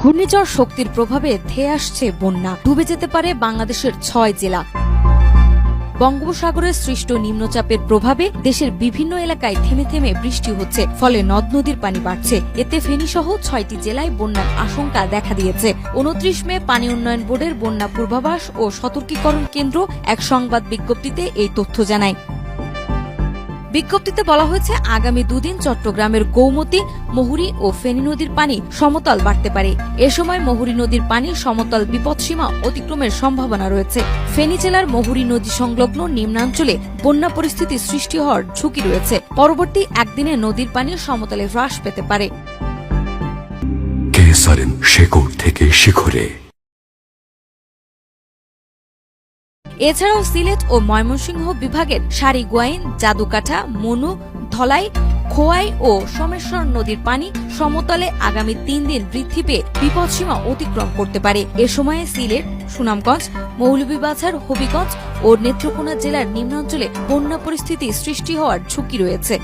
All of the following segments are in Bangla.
ঘূর্ণিঝড় শক্তির প্রভাবে ধেয়ে আসছে বন্যা। ডুবে যেতে পারে বাংলাদেশের ছয় জেলা। বঙ্গোপসাগরের সৃষ্ট নিম্নচাপের প্রভাবে দেশের বিভিন্ন এলাকায় থেমে থেমে বৃষ্টি হচ্ছে, ফলে নদ নদীর পানি বাড়ছে। এতে ফেনীসহ ছয়টি জেলায় বন্যার আশঙ্কা দেখা দিয়েছে। উনত্রিশ মে পানি উন্নয়ন বোর্ডের বন্যা পূর্বাভাস ও সতর্কীকরণ কেন্দ্র এক সংবাদ বিজ্ঞপ্তিতে এই তথ্য জানায়। বিজ্ঞপ্তিতে বলা হয়েছে, আগামী দুদিন চট্টগ্রামের গৌমতী, মহুরী ও ফেনী নদীর পানি সমতল বাড়তে পারে। এ সময় মহুরী নদীর পানি সমতল বিপদসীমা অতিক্রমের সম্ভাবনা রয়েছে। ফেনী জেলার মহুরী নদী সংলগ্ন নিম্নাঞ্চলে বন্যা পরিস্থিতি সৃষ্টি হওয়ার ঝুঁকি রয়েছে। পরবর্তী একদিনে নদীর পানি সমতলে হ্রাস পেতে পারে। শেকড় এছাড়াও সিলেট ও ময়মনসিংহ বিভাগের সারিগুয়াইন জাদুকাঠা, মনু, ধলাই, খোয়াই ও সোমেশ্বর নদীর পানি সমতলে আগামী তিন দিন বৃদ্ধি পেয়ে বিপদসীমা অতিক্রম করতে পারে। এ সময়ে সিলেট, সুনামগঞ্জ, মৌলভীবাজার, হবিগঞ্জ ও নেত্রকোনা জেলার নিম্নাঞ্চলে বন্যা পরিস্থিতি সৃষ্টি হওয়ার ঝুঁকি রয়েছে।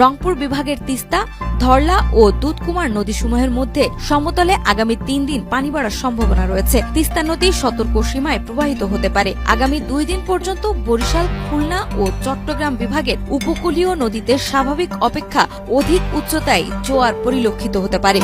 রংপুর বিভাগের তিস্তা, ধরলা ও দুধকুমার নদীসমূহের মধ্যে সমতলে আগামী তিন দিন পানি বাড়ার সম্ভাবনা রয়েছে। তিস্তা নদী সতর্ক সীমায় প্রবাহিত হতে পারে। আগামী দুই দিন পর্যন্ত বরিশাল, খুলনা ও চট্টগ্রাম বিভাগের উপকূলীয় নদীতে স্বাভাবিক অপেক্ষা অধিক উচ্চতায় জোয়ার পরিলক্ষিত হতে পারে।